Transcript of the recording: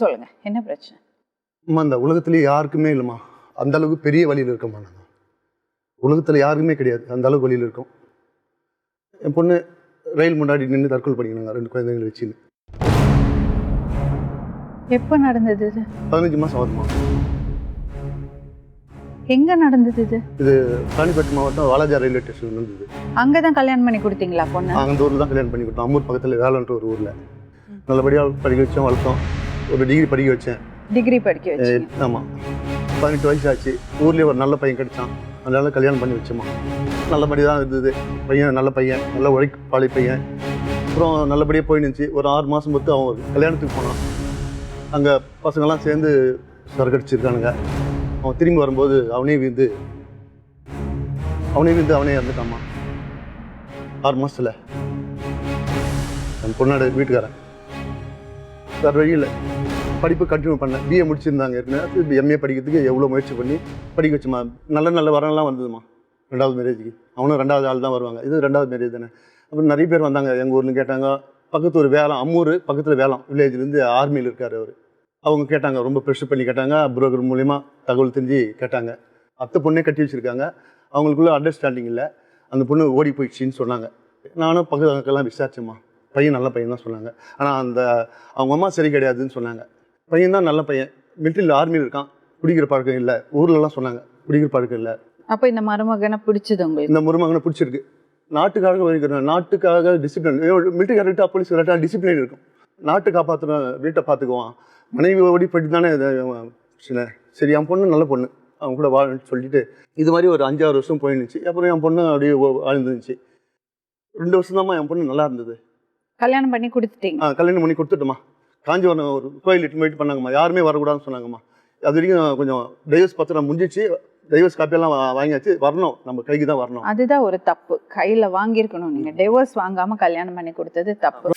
சொல்லுங்க என்ன பிரச்சனை? அம்மா இந்த உலகத்திலேயே யாருக்குமே இல்லைம்மா. அந்த அளவுக்கு பெரிய வழியில் இருக்கம்மா நான். உலகத்தில் யாருக்குமே கிடையாது. அந்த அளவுக்கு வழியில் இருக்கும். என் பொண்ணு ரயில் முன்னாடி நின்று தற்கொலை பண்ணிக்கணுங்க ரெண்டு குழந்தைங்களை வச்சுன்னு. எப்போ நடந்தது இது? பதினஞ்சு மாதம் ஆகுதுமா எங்க நடந்தது இது? ராணிப்பேட்டை மாவட்டம் வாலாஜா ரயில்வே ஸ்டேஷன் இருந்தது அங்கதான் கல்யாணம் பண்ணி கொடுத்தீங்களா பொண்ணு? அந்த ஊரில் தான் கல்யாணம் பண்ணி கொடுத்தோம். அம்மூர் பக்கத்தில் வேலைன்ற ஒரு ஊரில். நல்லபடியாக படிக்க வச்சோம் வளர்த்தோம். ஒரு டிகிரி படிக்க வச்சேன். டிகிரி படிக்க வச்சு ஆமாம் பதினெட்டு வயசு ஆச்சு. ஊர்லேயே ஒரு நல்ல பையன் கிடைச்சான். அதனால கல்யாணம் பண்ணி வச்சோமா. நல்லபடியாக தான் இருந்தது. பையன் நல்ல பையன் நல்ல உழைப்பாளி பையன். அப்புறம் நல்லபடியாக போயிருந்துச்சு ஒரு ஆறு மாதம் பொறுத்து அவன் கல்யாணத்துக்கு போனான். அங்கே பசங்கள்லாம் சேர்ந்து சரக்கடிச்சிருக்கானுங்க அவன் திரும்பி வரும்போது அவனே வீந்து அவனே வீந்து அவனே இறந்துட்டாம்மா ஆறு மாதத்தில் என் பொண்ணோட வீட்டுக்காரன். வேறு வழியில் இல்லை படிப்பு கண்டினியூ பண்ணேன். பிஏ முடிச்சிருந்தாங்க ஏற்கனவே. எம்ஏ படிக்கிறதுக்கு எவ்வளோ முயற்சி பண்ணி படிக்க வச்சுமா? நல்ல நல்ல வரலாம் வந்ததுமா? ரெண்டாவது மேரேஜுக்கு அவனும் ரெண்டாவது ஆள் தான் வருவாங்க. இது ரெண்டாவது மேரேஜ் தானே. அப்புறம் நிறைய பேர் வந்தாங்க. எங்கள் ஊர்ல கேட்டாங்க பக்கத்து ஒரு வேலம் அம்மூர் பக்கத்தில் வேலம் வில்லேஜ்லேருந்து ஆர்மியில் இருக்கார் அவர். அவங்க கேட்டாங்க ரொம்ப ப்ரெஷர் பண்ணி கேட்டாங்க. புரோக்கர் மூலிமா தகவல் தெரிஞ்சு கேட்டாங்க. அத்தை பொண்ணே கட்டி வச்சுருக்காங்க. அவங்களுக்குள்ள அண்டர்ஸ்டாண்டிங் இல்லை. அந்த பொண்ணு ஓடி போயிடுச்சின்னு சொன்னாங்க. நானும் பக்கத்துக்கெல்லாம் விசாரிச்சேம்மா. பையன் நல்ல பையன் தான் சொன்னாங்க. ஆனால் அந்த அவங்க அம்மா சரி கிடையாதுன்னு சொன்னாங்க. பையன் தான் நல்ல பையன். மிலிட்ரியில் ஆர்மியில் இருக்கான். குடிக்கிற பழக்கம் இல்லை. ஊர்லலாம் சொன்னாங்க. குடிக்கிற பழக்கம் இல்லை. அப்ப இந்த மருமகனை பிடிச்சது உங்களுக்கு? இந்த முருமகனை பிடிச்சிருக்கு. நாட்டுக்காக வரைக்கிற நாட்டுக்காக டிசிப்ளின் மிலிட்ரி கரெக்டாக போலீஸ் கரெக்டாக டிசிப்ளின் இருக்கும். நாட்டு காப்பாற்றுன வீட்டை பார்த்துக்குவான் மனைவி ஓடி போயிட்டு தானே சின்ன சரி என் பொண்ணு நல்ல பொண்ணு. அவன் கூட வாழ்ன்னு சொல்லிட்டு இது மாதிரி ஒரு அஞ்சாறு வருஷம் போயிருந்துச்சு. அப்புறம் என் பொண்ணு அப்படியே வாழ்ந்துருந்துச்சு ரெண்டு வருஷம் தான்மா என் பொண்ணு நல்லா இருந்தது. கல்யாணம் பண்ணி கொடுத்துட்டீங்க. ஆ கல்யாணம் பண்ணி கொடுத்துட்டோமா காஞ்சிபுரம் ஒரு கோயில் போயிட்டு பண்ணாங்கம்மா. யாருமே வரக்கூடாதுன்னு சொன்னாங்கம்மா. அது வரைக்கும் கொஞ்சம் டைவர்ஸ் பத்திரம் முடிஞ்சிச்சு. டைவர்ஸ் காப்பியெல்லாம் வாங்கியாச்சு. வரணும். நம்ம கைக்கு தான் வரணும். அதுதான் ஒரு தப்பு. கையில வாங்கியிருக்கணும். நீங்க டிவோர்ஸ் வாங்காம கல்யாணம் பண்ணி கொடுத்தது தப்பு.